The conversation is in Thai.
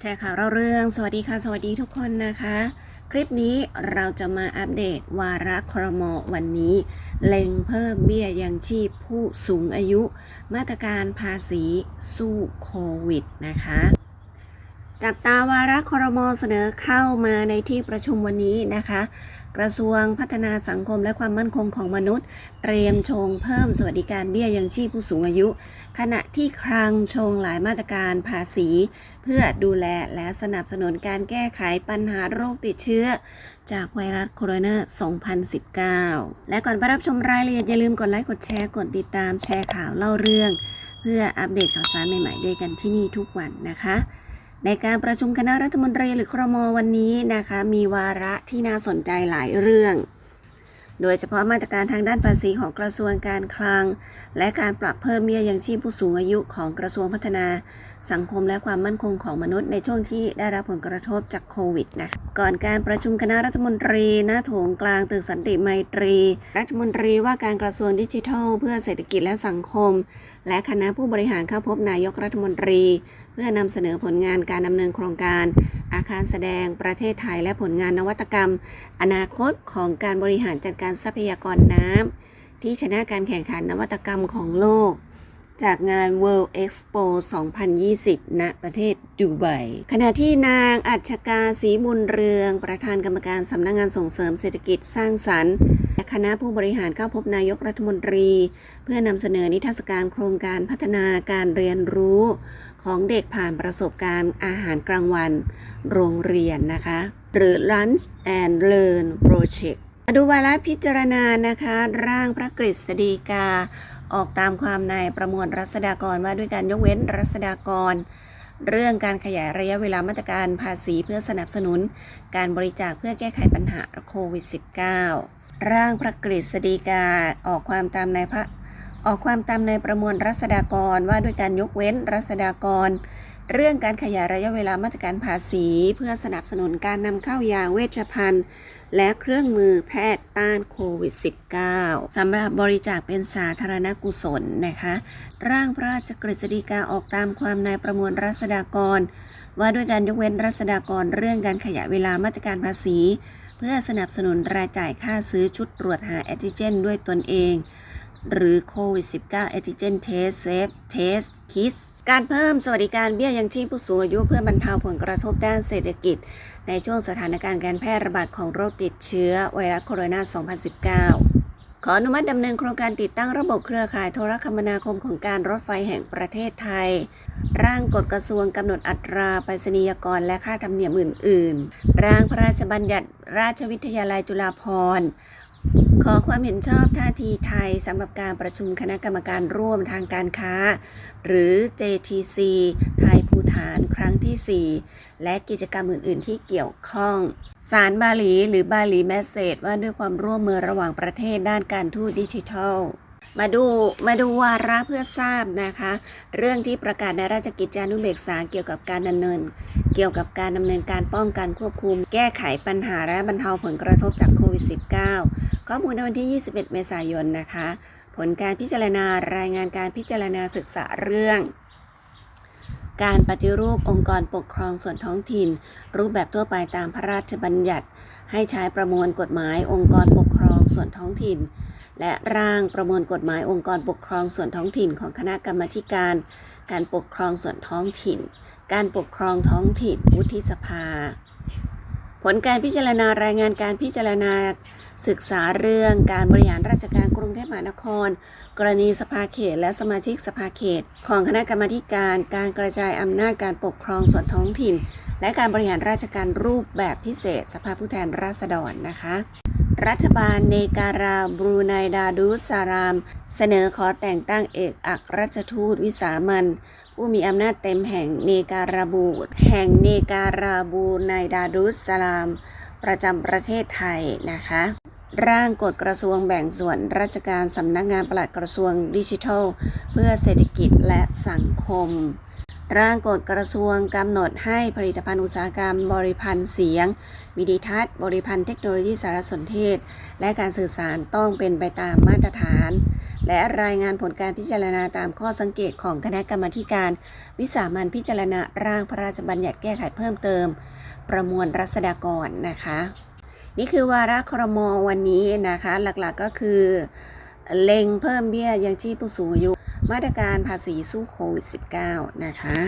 แชร์ข่าวเราเรื่อง สวัสดีค่ะ สวัสดีทุกคนนะคะ คลิปนี้เราจะมาอัปเดตวาระครมวันนี้ เล็งเพิ่มเบี้ยยังชีพผู้สูงอายุ มาตรการภาษีสู้โควิดนะคะ จับตาวาระครมเสนอเข้ามาในที่ประชุมวันนี้นะคะ กระทรวงพัฒนาสังคมและความมั่นคงของมนุษย์ เตรียมชงเพิ่มสวัสดิการเบี้ยยังชีพผู้สูงอายุ ขณะที่คลังชงหลายมาตรการภาษี เพื่อดูแลและสนับสนุนการแก้ไขปัญหาโรคติดเชื้อ จากไวรัสโคโรนา 2019 และก่อนไปรับชมรายละเอียดอย่าลืมกดไลค์กดแชร์กดติดตามแชร์ข่าวเล่าเรื่อง เพื่ออัปเดตข่าวสารใหม่ๆด้วยกันที่นี่ทุกวันนะคะ ในการประชุมคณะรัฐมนตรีหรือครมวันนี้นะคะมีวาระที่น่าสนใจหลายเรื่อง โดยเฉพาะมาตรการทางด้านภาษีของกระทรวงการคลัง และการปรับเพิ่มเบี้ยยังชีพผู้สูงอายุของกระทรวงพัฒนาสังคมและความมั่นคงของมนุษย์ในช่วงที่ได้รับผลกระทบจากโควิดนะก่อนการประชุมคณะรัฐมนตรีหน้าโถงกลางตึกสันติไมตรี รัฐมนตรีว่าการกระทรวงดิจิทัล เพื่อเศรษฐกิจและสังคม และคณะผู้บริหารเข้าพบนายกรัฐมนตรี พื่อนำเสนอผลงานการดำเนินโครงการ อาคารแสดงประเทศไทยและผลงานนวัตกรรม อนาคตของการบริหารจัดการทรัพยากรน้ำที่ชนะการแข่งขันนวัตกรรมของโลก จากงาน World Expo 2020 ณ ประเทศดูไบ ขณะที่นางอัจฉกาศรีบุญเรือง ประธานกรรมการสำนักงงานส่งเสริมเศรษฐกิจสร้างสรรค์ คณะผู้บริหารเข้าพบนายกรัฐมนตรี เพื่อนำเสนอนิทรรศการโครงการพัฒนาการเรียนรู้ของเด็กผ่านประสบการณ์อาหารกลางวัน โรงเรียนนะคะ หรือ Lunch and Learn Project มาดูวาระพิจารณานะคะ ร่างพระกฤษฎีกา ออกตามความในประมวลรัษฎากรว่าด้วยการยกเว้นรัษฎากร เรื่องการขยายระยะเวลามาตรการภาษีเพื่อสนับสนุน การบริจาคเพื่อแก้ไขปัญหาโควิด -19 ร่างพระกฤษฎีกาออกความตามในพระออกความตามในประมวลรัษฎากรว่าด้วยการยกเว้นรัษฎากร เรื่องการขยายระยะเวลามาตรการภาษี เพื่อสนับสนุนการนำเข้ายาเวชภัณฑ์ และเครื่องมือแพทย์ต้านโควิด -19 สำหรับบริจาคเป็นสาธารณกุศลนะคะ ร่างพระราชกฤษฎีกาออกตามความในประมวลรัษฎากร ว่าด้วยการยกเว้นรัษฎากรเรื่องการขยายเวลามาตรการภาษี เพื่อสนับสนุนรายจ่ายค่าซื้อชุดตรวจหาแอนติเจน ด้วยตนเอง หรือโควิด -19 Antigen Test Safe Test kit การเพิ่มสวัสดิการเบี้ยยังชีพผู้สูงอายุเพื่อบรรเทาผลกระทบด้านเศรษฐกิจ ในช่วงสถานการณ์การแพร่ระบาดของโรคติดเชื้อไวรัสโคโรนา 2019 ขออนุมัติดำเนินโครงการติดตั้งระบบเครือข่ายโทรคมนาคมของการรถไฟแห่งประเทศไทย ร่างกฎกระทรวงกำหนดอัตราไปรษณียกรและค่าธรรมเนียมอื่น ๆ ร่างพระราชบัญญัติราชวิทยาลัยจุฬาภรณ์ ขอความเห็นชอบท่าทีไทยสำหรับการประชุมคณะกรรมการร่วมทางการค้า หรือ JTC ไทยภูฐานครั้งที่ 4 และกิจกรรมอื่น ๆ ที่เกี่ยวข้อง สารบาหลีหรือบาหลีแมสเซจว่าด้วยความร่วมมือระหว่างประเทศด้านการทูตดิจิทัล มาดูมาดูวาระเพื่อทราบนะคะ เรื่องที่ประกาศในราชกิจจานุเบกษาเกี่ยวกับการดำเนิน เกี่ยวกับการดำเนินการป้องกันควบคุม แก้ไขปัญหาและบรรเทาผลกระทบจากโควิด -19 ข้อมูลในวันที่ 21 เมษายนนะคะ ผลการพิจารณารายงานการพิจารณาศึกษาเรื่องการปฏิรูปองค์กรปกครองส่วนท้องถิ่น รูปแบบทั่วไปตามพระราชบัญญัติ ให้ใช้ประมวลกฎหมายองค์กรปกครองส่วนท้องถิ่น และร่างประมวลกฎหมายองค์กรปกครองส่วนท้องถิ่นของคณะกรรมการ การปกครองส่วนท้องถิ่น การปกครองท้องถิ่นวุฒิสภา ผลการพิจารณารายงานการพิจารณาศึกษาเรื่องการบริหารราชการกรุงเทพมหานคร กรณีสภาเขต และสมาชิกสภาเขต ของคณะกรรมาการ การกระจายอำนาจการปกครองส่วนท้องถิ่น และการบริหารราชการรูปแบบพิเศษ สภาผู้แทนราษฎรนะคะ รัฐบาลเนการาบรูไนดาดูสาราม เสนอขอแต่งตั้งเอกอัครราชทูตวิสามันผู้มีอำนาจเต็มแห่งเนการาบูแห่งเนการาบูไนดาดุสสลาม ประจำประเทศไทยนะคะ ร่างกฎกระทรวงแบ่งส่วนราชการสำนักงานปลัดกระทรวงดิจิทัล เพื่อเศรษฐกิจและสังคม ร่างกฎกระทรวงกำหนดให้ผลิตภัณฑ์อุตสาหกรรม บริพันธ์เสียง วิดิทัศน์ บริพันธ์เทคโนโลยีสารสนเทศ และการสื่อสารต้องเป็นไปตามมาตรฐาน และรายงานผลการพิจารณาตามข้อสังเกตของคณะกรรมาการ วิสามันพิจารณาร่างพระราชบัญญัติแก้ไขเพิ่มเติม ประมวลรัษฎากรนะคะ นี่คือวาระครมวันนี้นะคะ หลักๆก็คือ เล็งเพิ่มเบี้ยยังชีพผู้สูงอายุ มาตรการภาษีสู้โควิด -19 นะคะ